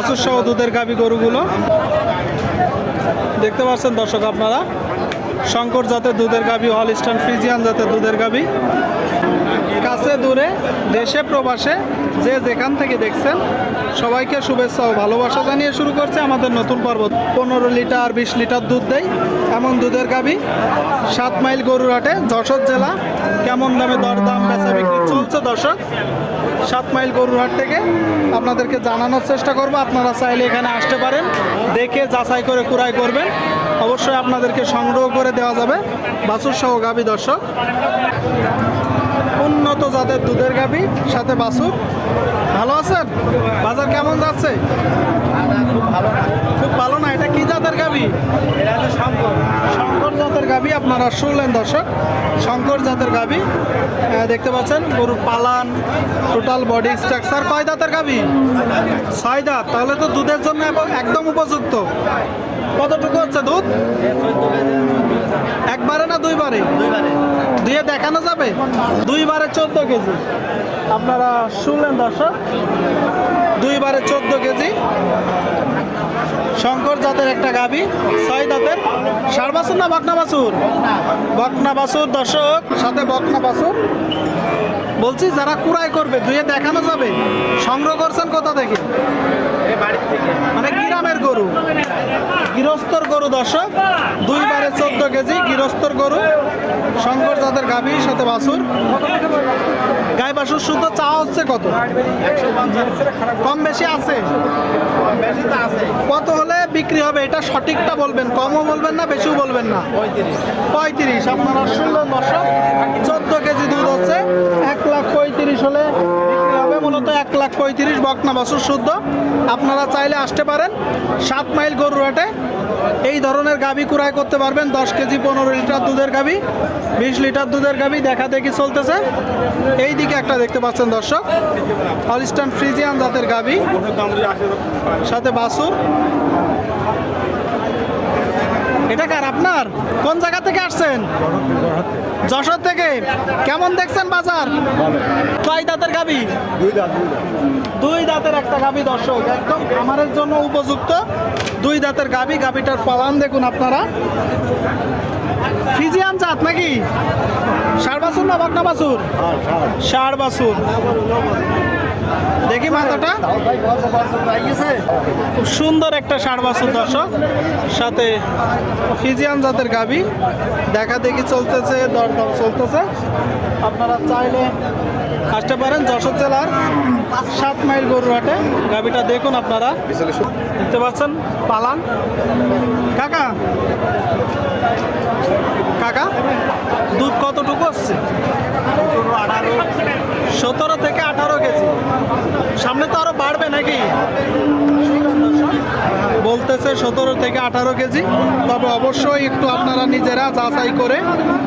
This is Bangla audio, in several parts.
বাছুর সহ দুধের গাবি গরুগুলো। দেখতে পাচ্ছেন দর্শক আপনারা, শঙ্কর জাতের দুধের গাবি হলিস্টান ফ্রিজিয়ান জাতের দুধের গাবি। কাছে, দূরে, দেশে, প্রবাসে, যে যেখান থেকে দেখছেন, সবাইকে শুভেচ্ছা ও ভালোবাসা জানিয়ে শুরু করছে আমাদের নতুন পর্ব। পনেরো লিটার, বিশ লিটার দুধ দেয় এমন দুধের গাবি সাত মাইল গরুর গরুরহাটে, যশোর জেলা। কেমন দামে দরদাম, বেচা বিক্রি চলছে দর্শক? সাত মাইল গরুরহাট থেকে আপনাদেরকে জানানোর চেষ্টা করব। আপনারা চাইলে এখানে আসতে পারেন, দেখে যাচাই করে কুড়াই করবেন। অবশ্যই আপনাদেরকে সংগ্রহ করে দেওয়া যাবে। বাছুর সহ গাবি দর্শক। উন্নত জাতের দুধের গাবি সাথে বাছুর। ভালো আছেন? বাজার কেমন যাচ্ছে? খুব ভালো না, এটা কি জাতের গাবি শঙ্কর জাতের গাবি আপনারা শুনলেন দর্শক। শঙ্কর জাতের গাবি দেখতে পাচ্ছেন, গরুর পালান টোটাল বডি স্ট্রাকচার কয় দাঁতের গাবি ছয় দাঁত, তাহলে তো দুধের জন্য একদম উপযুক্ত। কতটুকু হচ্ছে দুধ? একবারে না দুইবারে? দুইবারে। দিয়ে দেখানো যাবে? দুইবারে চোদ্দ কেজি। আপনারা শুনলেন দর্শক? দুইবারে চোদ্দ কেজি। শঙ্কর জাতের একটা গাবি ছয় দাঁতের। ষাড় বাছুর না বকনা বাছুর? বকনা বাছুর দর্শক সাথে বকনা বাছুর। বলছি যারা কুড়াই করবে দুয়ে দেখানো যাবে? সংগ্রহ করছেন কোথা থেকে। মানে গ্রামের গরু। গৃহস্থর গরু দর্শক, দুইবারে চোদ্দ কেজি গৃহস্থর গরু, শঙ্কর জাতের গাভীর সাথে বাছুর। গাই বাছুর শুদ্ধ চা হচ্ছে কত? কম বেশি আছে? কত হলে বিক্রি হবে? এটা সঠিকটা বলবেন, কমও বলবেন না, বেশিও বলবেন না। পঁয়ত্রিশ। আপনারা শুনলেন দর্শক, চোদ্দ কেজি দুধ হচ্ছে এক লাখ পঁয়ত্রিশ হলে বিক্রি হবে মূলত এক লাখ পঁয়ত্রিশ বকনা বছর শুদ্ধ। আপনারা চাইলে আসতে পারেন সাত মাইল গরুরাটে এই ধরনের গাভী কুড়াই করতে পারবেন, দশ কেজি, পনেরো লিটার দুধের গাভী, বিশ লিটার দুধের গাভী, দেখা দেখি চলতেছে। এই দিকে একটা দেখতে পাচ্ছেন দর্শক হলিস্টান ফ্রিজিয়ান জাতের গাভী, সাথে বাসুর এটা কার, আপনার? কোন জায়গা থেকে আসছেন? যশোর থেকে। কেমন দেখছেন বাজার? কয় দাঁতের গাবি? দুই দাঁত দুই দাঁতের একটা গাবি দর্শক। একদম খামারের জন্য উপযুক্ত দুই দাঁতের গাবি গাবিটার পালান দেখুন আপনারা। ফিজিয়ান জাত নাকি? ষাড় বাছুর না বকনা বাছুর ষাড়। বাছুর দেখি খুব সুন্দর একটা ষাড় বাছুর দর্শক। সাথে ফিজিয়ান জাতের গাবি। দেখা দেখি চলতেছে দরদর চলতেছে। আপনারা চাইলে আসতে পারেন যশোর জেলার সাত মাইল গরুহাটে গাবিটা দেখুন আপনারা। দেখতে পাচ্ছেন, পালান। কাকা? কাকা, দুধ কতটুকু আসছে? সতেরো থেকে আঠারো কেজি। সামনে তো আরও বাড়বে নাকি? বলতেছে সতেরো থেকে আঠারো কেজি। তবে অবশ্যই একটু আপনারা নিজেরা যাচাই করে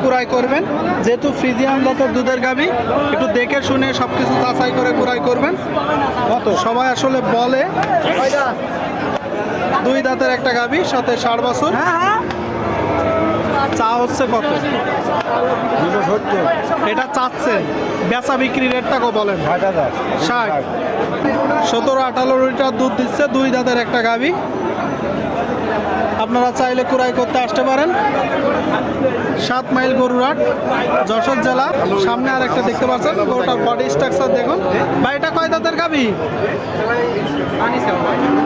কুড়াই করবেন। যেহেতু ফ্রিজিয়ান জাতের দুধের গাবি একটু দেখে শুনে সব কিছু যাচাই করে কুড়াই করবেন। কত? সবাই আসলে বলে দুই দাঁতের একটা গাবি সাথে ষাট বছর। চা হচ্ছে কত? এটা চাচ্ছে। বেচা বিক্রি রেটটা কো বলেন? ষাট সতেরো আঠারো লিটার দুধ দিচ্ছে দুই দাঁতের একটা গাবি আপনারা চাইলে কুড়াই করতে আসতে পারেন। সাত মাইল গরুরাট যশোর জেলা। সামনে আর একটা দেখতে পাচ্ছেন, গরুটার বডি স্ট্রাকচার দেখুন। বা এটা কয় দাঁতের গাবি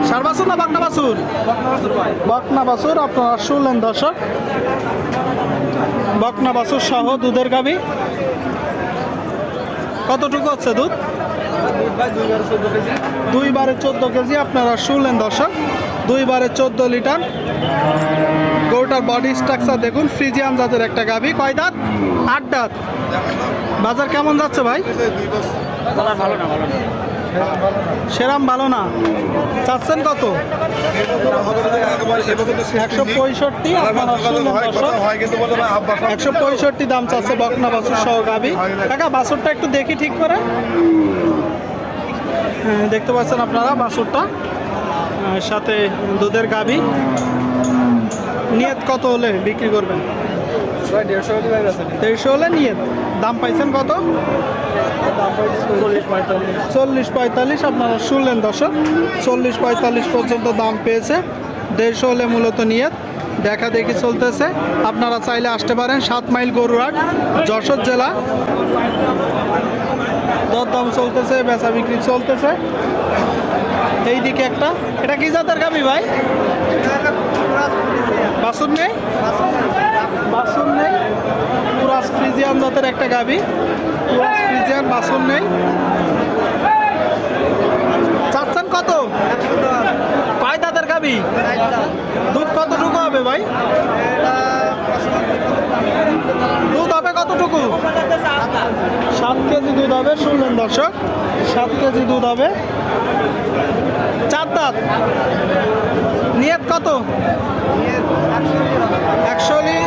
সার না বাকনা বাছুর? বকনা বাছুর, আপনারা শুনলেন দর্শক। বকনা বাছুর সহ দুধের গাবি কতটুকু হচ্ছে দুধ? দুইবারে চোদ্দ কেজি আপনারা শুনলেন দর্শক দুই বারে চোদ্দ লিটার। গরুটার বডি স্ট্রাকচার দেখুন ফ্রিজিয়ান জাতের একটা গাভি। কয় দাঁত? আট দাঁত। বাজার কেমন যাচ্ছে ভাই? ভালো না ভালো না। সেরাম ভালো না। চাচ্ছেন কত? একশো পঁয়ষট্টি একশো পঁয়ষট্টি দাম চাচ্ছে বকনা বাসুর সহ গাবি কাকা বাছুরটা একটু দেখি ঠিক করে। দেখতে পাচ্ছেন আপনারা বাছুরটা সাথে দুধের গাবি নিয়ত কত হলে বিক্রি করবেন? দেড়শো দেড়শো হলে নিয়ত। দাম পাইছেন কত? চল্লিশ পঁয়তাল্লিশ আপনারা শুনলেন দর্শক। চল্লিশ পঁয়তাল্লিশ পর্যন্ত দাম পেয়েছে। দেড়শো হলে মূলত নিয়ত। দেখা দেখি চলতেছে। আপনারা চাইলে আসতে পারেন সাত মাইল গরুরহাট যশোর জেলা। দরদাম চলতেছে, বেচা বিক্রি চলতেছে। এই দিকে একটা। এটা কি জাতের গাবি ভাই? বাসুন নেই? বাসুন নেই। পুরাস ফ্রিজিয়ান জাতের একটা গাবি। পুরাস ফ্রিজিয়ান বাসুর নেই চাচ্ছেন কত কয় দাঁতের গাবি দুধ কতটুকু হবে ভাই দুধ হবে কতটুকু সাত কেজি দুধ হবে, শুনলেন দর্শক, সাত কেজি দুধ হবে। চার দাঁত। নিয়ত কত? একশোলি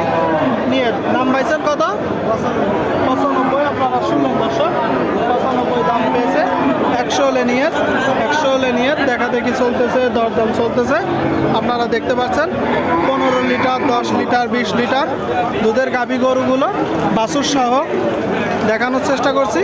নিয়ত। দাম পাইছেন কত? পঁচানব্বই, আপনারা শুনলেন দর্শক, পঁচানব্বই দাম পেয়েছে। একশো হলে নিয়ত একশো হলে নিয়ত। দেখা দেখি চলতেছে, দরদাম চলতেছে। আপনারা দেখতে পাচ্ছেন, পনেরো লিটার, দশ লিটার, বিশ লিটার দুধের গাভী গরুগুলো বাসুর সহ দেখানোর চেষ্টা করছি।